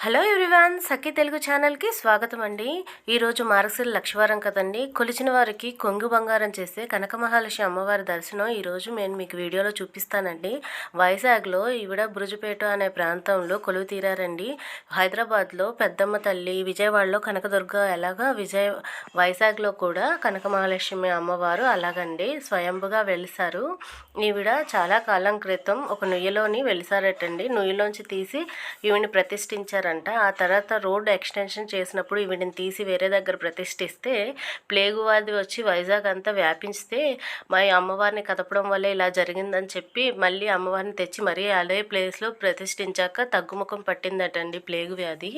Hello everyone సఖీ తెలుగు ఛానల్కి స్వాగతం అండి ఈరోజు మార్గశిర లక్షవారం కదండి. కొలిచిన వారికి కొంగు బంగారం చేసే కనకమహాలక్ష్మి అమ్మవారి దర్శనం ఈరోజు నేను మీకు వీడియోలో చూపిస్తానండి. వైజాగ్లో ఈవిడ బురుజుపేట అనే ప్రాంతంలో కొలువు తీరారండి. హైదరాబాద్లో పెద్దమ్మ తల్లి విజయవాడలో కనకదుర్గ ఎలాగా విజయ వైజాగ్లో కూడా కనకమహాలక్ష్మి అమ్మవారు అలాగండి స్వయంభుగా వెలిసారు ఈవిడ చాలా కాలం క్రితం ఒక నుయ్యలోని వెలిసారటండి నుయ్యలోంచి తీసి ఈవిని ప్రతిష్ఠించారు చేశారంట ఆ తర్వాత రోడ్డు ఎక్స్టెన్షన్ చేసినప్పుడు వీటిని తీసి వేరే దగ్గర ప్రతిష్ఠిస్తే ప్లేగు వ్యాధి వచ్చి వైజాగ్ అంతా వ్యాపించితే మా అమ్మవారిని కదపడం వల్ల ఇలా జరిగిందని చెప్పి మళ్ళీ అమ్మవారిని తెచ్చి మరీ అదే ప్లేస్లో ప్రతిష్ఠించాక తగ్గుముఖం పట్టిందటండి ప్లేగు వ్యాధి.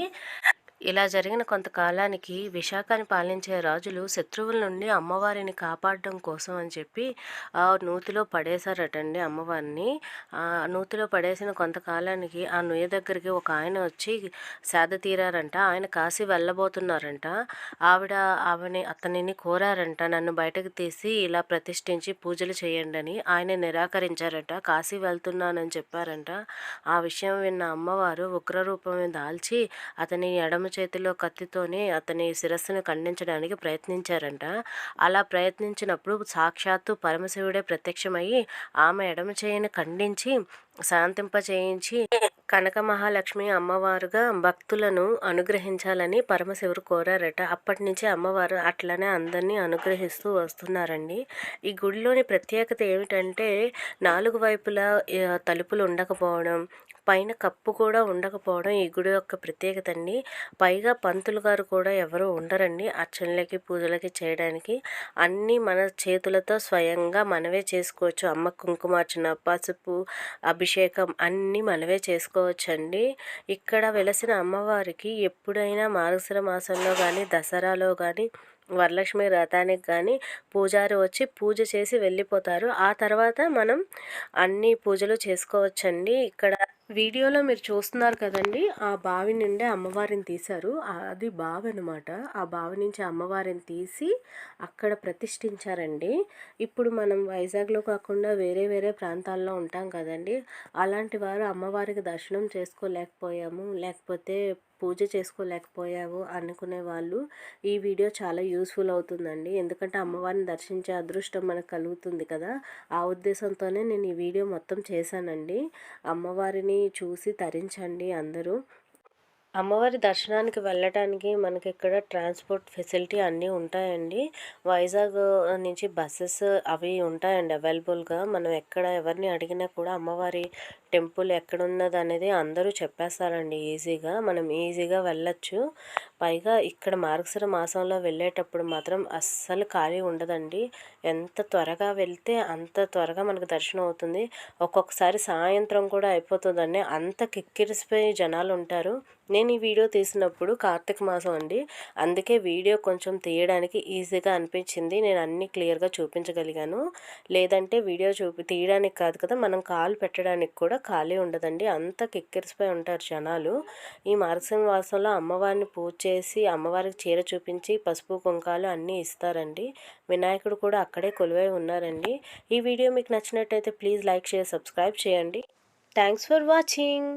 ఇలా జరిగిన కొంతకాలానికి విశాఖని పాలించే రాజులు శత్రువుల నుండి అమ్మవారిని కాపాడడం కోసం అని చెప్పి ఆ నూతిలో పడేశారటండి అమ్మవారిని. ఆ నూతిలో పడేసిన కొంతకాలానికి ఆ నుయ్య దగ్గరికి ఒక ఆయన వచ్చి సేద తీరారంట. ఆయన కాశీ వెళ్ళబోతున్నారంట. ఆవిడ ఆవిని అతనిని కోరారంట. నన్ను బయటకు తీసి ఇలా ప్రతిష్ఠించి పూజలు చేయండి అని ఆయన నిరాకరించారట. కాశీ వెళ్తున్నానని చెప్పారంట. ఆ విషయం విన్న అమ్మవారు ఉగ్రరూపం దాల్చి అతని ఎడమ చేతిలో కత్తితోనే అతని శిరస్సును ఖండించడానికి ప్రయత్నించారంట. అలా ప్రయత్నించినప్పుడు సాక్షాత్తు పరమశివుడే ప్రత్యక్షమయ్యి ఆమె ఎడమ చేయని ఖండించి శాంతింప చేయించి కనక మహాలక్ష్మి అమ్మవారుగా భక్తులను అనుగ్రహించాలని పరమశివుడు కోరారట. అప్పటి నుంచి అమ్మవారు అట్లనే అందరినీ అనుగ్రహిస్తూ వస్తున్నారండి. ఈ గుడిలోని ప్రత్యేకత ఏమిటంటే నాలుగు వైపులా తలుపులు ఉండకపోవడం పైన కప్పు కూడా ఉండకపోవడం ఈ గుడి యొక్క ప్రత్యేకత అండి. పైగా పంతులు గారు కూడా ఎవరు ఉండరండి. అర్చనలకి పూజలకి చేయడానికి అన్నీ మన చేతులతో స్వయంగా మనమే చేసుకోవచ్చు. అమ్మ కుంకుమార్చన పసుపు అభిషేకం అన్నీ మనమే చేసుకోవచ్చండి. ఇక్కడ వెలసిన అమ్మవారికి ఎప్పుడైనా మార్గశిర మాసంలో కానీ దసరాలో కానీ వరలక్ష్మి రథానికి కానీ పూజారి వచ్చి పూజ చేసి వెళ్ళిపోతారు. ఆ తర్వాత మనం అన్ని పూజలు చేసుకోవచ్చండి. ఇక్కడ వీడియోలో మీరు చూస్తున్నారు కదండి ఆ బావి నుండి అమ్మవారిని తీశారు. అది బావి అనమాట ఆ బావి నుంచి అమ్మవారిని తీసి అక్కడ ప్రతిష్ఠించారండి. ఇప్పుడు మనం వైజాగ్లో కాకుండా వేరే వేరే ప్రాంతాల్లో ఉంటాం కదండి. అలాంటి వారు అమ్మవారికి దర్శనం చేసుకోలేకపోయాము. లేకపోతే పూజ చేసుకోలేకపోయావు అనుకునే వాళ్ళు ఈ వీడియో చాలా యూస్ఫుల్ అవుతుందండి. ఎందుకంటే అమ్మవారిని దర్శించే అదృష్టం మనకు కలుగుతుంది కదా. ఆ ఉద్దేశంతోనే నేను ఈ వీడియో మొత్తం చేశానండి. అమ్మవారిని చూసి తరించండి అందరూ. అమ్మవారి దర్శనానికి వెళ్ళటానికి మనకి ఇక్కడ ట్రాన్స్పోర్ట్ ఫెసిలిటీ అన్నీ ఉంటాయండి. వైజాగ్ నుంచి బస్సెస్ అవి ఉంటాయండి అవైలబుల్గా. మనం ఎక్కడ ఎవరిని అడిగినా కూడా అమ్మవారి టెంపుల్ ఎక్కడున్నది అనేది అందరూ చెప్పేస్తారండి ఈజీగా. మనం ఈజీగా వెళ్ళచ్చు. పైగా ఇక్కడ మార్గశిర మాసంలో వెళ్ళేటప్పుడు మాత్రం అస్సలు ఖాళీ ఉండదండి. ఎంత త్వరగా వెళ్తే అంత త్వరగా మనకు దర్శనం అవుతుంది. ఒక్కొక్కసారి సాయంత్రం కూడా అయిపోతుందండి. అంత కిక్కిరిసిపోయి జనాలు ఉంటారు. నేను ఈ వీడియో తీసినప్పుడు కార్తీక మాసం అండి. అందుకే వీడియో కొంచెం తీయడానికి ఈజీగా అనిపించింది. నేను అన్నీ క్లియర్గా చూపించగలిగాను. లేదంటే వీడియో చూపి తీయడానికి కాదు కదా మనం కాల్ పెట్టడానికి కూడా ఖాళీ ఉండదండి. అంత కిక్కిరిసిపోయి ఉంటారు జనాలు. ఈ మార్గశిర మాసంలో అమ్మవారిని పూజ చేసి అమ్మవారికి చీర చూపించి పసుపు కుంకాలు అన్నీ ఇస్తారండి. వినాయకుడు కూడా అక్కడే కొలువై ఉన్నారండి. ఈ వీడియో మీకు నచ్చినట్టయితే ప్లీజ్ లైక్ షేర్ సబ్స్క్రైబ్ చేయండి. Thanks for watching.